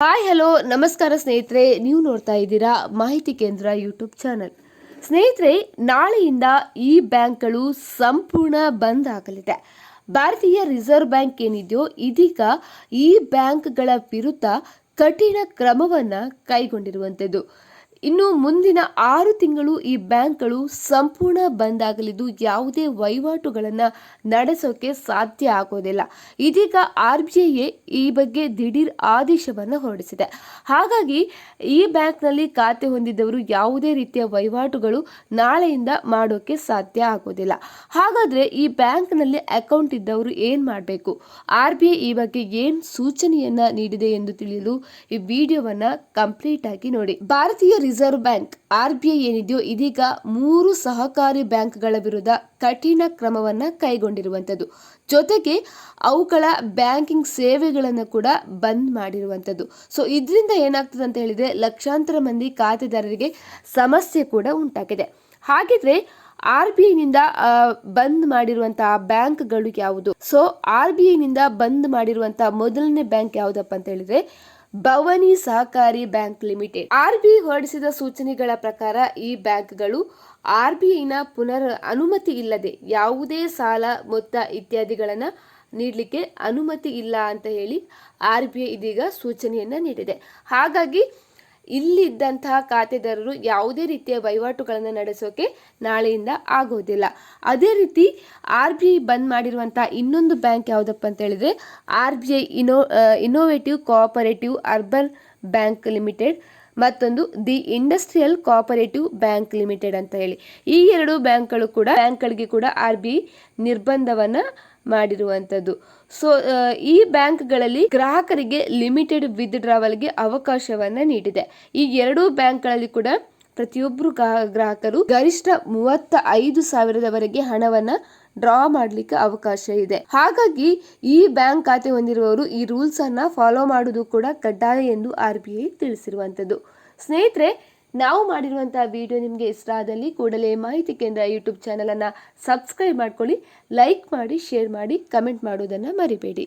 Hi hello ನಮಸ್ಕಾರ ಸ್ನೇಹಿತರೆ. ನೀವು ನೋಡ್ತಾ ಇದ್ದೀರಾ ಮಾಹಿತಿ ಕೇಂದ್ರ ಯೂಟ್ಯೂಬ್ ಚಾನಲ್ ಸ್ನೇಹಿತರೆ, ನಾಳೆಯಿಂದ ಈ ಬ್ಯಾಂಕ್ಗಳು ಸಂಪೂರ್ಣ ಬಂದ್ ಆಗಲಿದೆ. ಭಾರತೀಯ ರಿಸರ್ವ್ ಬ್ಯಾಂಕ್ ಏನಿದೆಯೋ, ಇದೀಗ ಈ ಬ್ಯಾಂಕ್ಗಳ ವಿರುದ್ಧ ಕಠಿಣ ಕ್ರಮವನ್ನ ಕೈಗೊಂಡಿರುವಂಥದ್ದು. ಇನ್ನು ಮುಂದಿನ ಆರು ತಿಂಗಳು ಈ ಬ್ಯಾಂಕ್ಗಳು ಸಂಪೂರ್ಣ ಬಂದ್ ಆಗಲಿದ್ದು ಯಾವುದೇ ವಹಿವಾಟುಗಳನ್ನು ನಡೆಸೋಕೆ ಸಾಧ್ಯ ಆಗೋದಿಲ್ಲ. ಇದೀಗ ಆರ್ ಬಿ ಐ ಈ ಬಗ್ಗೆ ದಿಢೀರ್ ಆದೇಶವನ್ನು ಹೊರಡಿಸಿದೆ. ಹಾಗಾಗಿ ಈ ಬ್ಯಾಂಕ್ನಲ್ಲಿ ಖಾತೆ ಹೊಂದಿದ್ದವರು ಯಾವುದೇ ರೀತಿಯ ವಹಿವಾಟುಗಳು ನಾಳೆಯಿಂದ ಮಾಡೋಕೆ ಸಾಧ್ಯ ಆಗೋದಿಲ್ಲ. ಹಾಗಾದರೆ ಈ ಬ್ಯಾಂಕ್ನಲ್ಲಿ ಅಕೌಂಟ್ ಇದ್ದವರು ಏನು ಮಾಡಬೇಕು? ಆರ್ ಬಿ ಐ ಈ ಬಗ್ಗೆ ಏನು ಸೂಚನೆಯನ್ನು ನೀಡಿದೆ ಎಂದು ತಿಳಿಯಲು ಈ ವಿಡಿಯೋವನ್ನು ಕಂಪ್ಲೀಟ್ ಆಗಿ ನೋಡಿ. ಭಾರತೀಯ ರಿಸರ್ವ್ ಬ್ಯಾಂಕ್ ಆರ್ ಬಿ ಏನಿದೆಯೋ ಇದೀಗ ಮೂರು ಸಹಕಾರಿ ಬ್ಯಾಂಕ್ಗಳ ವಿರುದ್ಧ ಕಠಿಣ ಕ್ರಮವನ್ನು ಕೈಗೊಂಡಿರುವಂಥದ್ದು. ಜೊತೆಗೆ ಅವುಗಳ ಬ್ಯಾಂಕಿಂಗ್ ಸೇವೆಗಳನ್ನು ಕೂಡ ಬಂದ್ ಮಾಡಿರುವಂಥದ್ದು. ಸೊ ಇದರಿಂದ ಏನಾಗ್ತದೆ ಅಂತ ಹೇಳಿದರೆ ಲಕ್ಷಾಂತರ ಮಂದಿ ಖಾತೆದಾರರಿಗೆ ಸಮಸ್ಯೆ ಕೂಡ ಉಂಟಾಗಿದೆ. ಹಾಗಿದ್ರೆ ಆರ್ ಬಿ ಐನಿಂದ ಬಂದ್ ಮಾಡಿರುವಂತಹ ಬ್ಯಾಂಕ್ಗಳು ಯಾವುದು? ಸೊ ಆರ್ ಬಿ ಐನಿಂದ ಬಂದ್ ಮಾಡಿರುವಂತಹ ಮೊದಲನೇ ಬ್ಯಾಂಕ್ ಯಾವುದಪ್ಪ ಅಂತ ಹೇಳಿದ್ರೆ ಭವನಿ ಸಹಕಾರಿ ಬ್ಯಾಂಕ್ ಲಿಮಿಟೆಡ್. ಆರ್ಬಿ ಹೊರಡಿಸಿದ ಸೂಚನೆಗಳ ಪ್ರಕಾರ ಈ ಬ್ಯಾಂಕ್ಗಳು ಆರ್ಬಿಐನ ಪುನರ್ ಅನುಮತಿ ಇಲ್ಲದೆ ಯಾವುದೇ ಸಾಲ, ಮೊತ್ತ ಇತ್ಯಾದಿಗಳನ್ನು ನೀಡಲಿಕ್ಕೆ ಅನುಮತಿ ಇಲ್ಲ ಅಂತ ಹೇಳಿ ಆರ್ ಬಿ ಐ ಇದೀಗ ಸೂಚನೆಯನ್ನ ನೀಡಿದೆ. ಹಾಗಾಗಿ ಇಲ್ಲಿದ್ದಂತಹ ಖಾತೆದಾರರು ಯಾವುದೇ ರೀತಿಯ ವಹಿವಾಟುಗಳನ್ನು ನಡೆಸೋಕೆ ನಾಳೆಯಿಂದ ಆಗೋದಿಲ್ಲ. ಅದೇ ರೀತಿ ಆರ್ ಬಿ ಐ ಬಂದ್ ಮಾಡಿರುವಂತಹ ಇನ್ನೊಂದು ಬ್ಯಾಂಕ್ ಯಾವುದಪ್ಪ ಅಂತ ಹೇಳಿದ್ರೆ, R B I inno innovative cooperative urban bank limited ಮತ್ತೊಂದು the industrial cooperative bank limited ಅಂತ ಹೇಳಿ. ಈ ಎರಡು ಬ್ಯಾಂಕ್ಗಳು ಕೂಡ ಬ್ಯಾಂಕ್ಗಳಿಗೆ ಕೂಡ ಆರ್ ಬಿ ಐ ನಿರ್ಬಂಧವನ್ನ ಮಾಡಿರುವಂಥದ್ದು. ಸೊ ಈ ಬ್ಯಾಂಕ್ಗಳಲ್ಲಿ ಗ್ರಾಹಕರಿಗೆ ಲಿಮಿಟೆಡ್ ವಿತ್ಡ್ರಾವಲ್ಗೆ ಅವಕಾಶವನ್ನ ನೀಡಿದೆ. ಈ ಎರಡೂ ಬ್ಯಾಂಕ್ಗಳಲ್ಲಿ ಕೂಡ ಪ್ರತಿಯೊಬ್ಬರು ಗ್ರಾಹಕರು ಗರಿಷ್ಠ ಮೂವತ್ತ ಐದು ಸಾವಿರದವರೆಗೆ ಹಣವನ್ನ ಡ್ರಾ ಮಾಡಲಿಕ್ಕೆ ಅವಕಾಶ ಇದೆ. ಹಾಗಾಗಿ ಈ ಬ್ಯಾಂಕ್ ಖಾತೆ ಹೊಂದಿರುವವರು ಈ ರೂಲ್ಸ್ ಅನ್ನ ಫಾಲೋ ಮಾಡುವುದು ಕೂಡ ಕಡ್ಡಾಯ ಎಂದು ಆರ್ ಬಿ ಐ ತಿಳಿಸಿರುವಂಥದ್ದು. ಸ್ನೇಹಿತರೆ, ನಾವು ಮಾಡಿರುವಂತಹ ವಿಡಿಯೋ ನಿಮಗೆ ಇಷ್ಟ ಆದಲ್ಲಿ ಕೂಡಲೇ ಮಾಹಿತಿ ಕೇಂದ್ರ ಯೂಟ್ಯೂಬ್ ಚಾನಲನ್ನು ಸಬ್ಸ್ಕ್ರೈಬ್ ಮಾಡ್ಕೊಳ್ಳಿ, ಲೈಕ್ ಮಾಡಿ, ಶೇರ್ ಮಾಡಿ, ಕಮೆಂಟ್ ಮಾಡೋದನ್ನು ಮರಿಬೇಡಿ.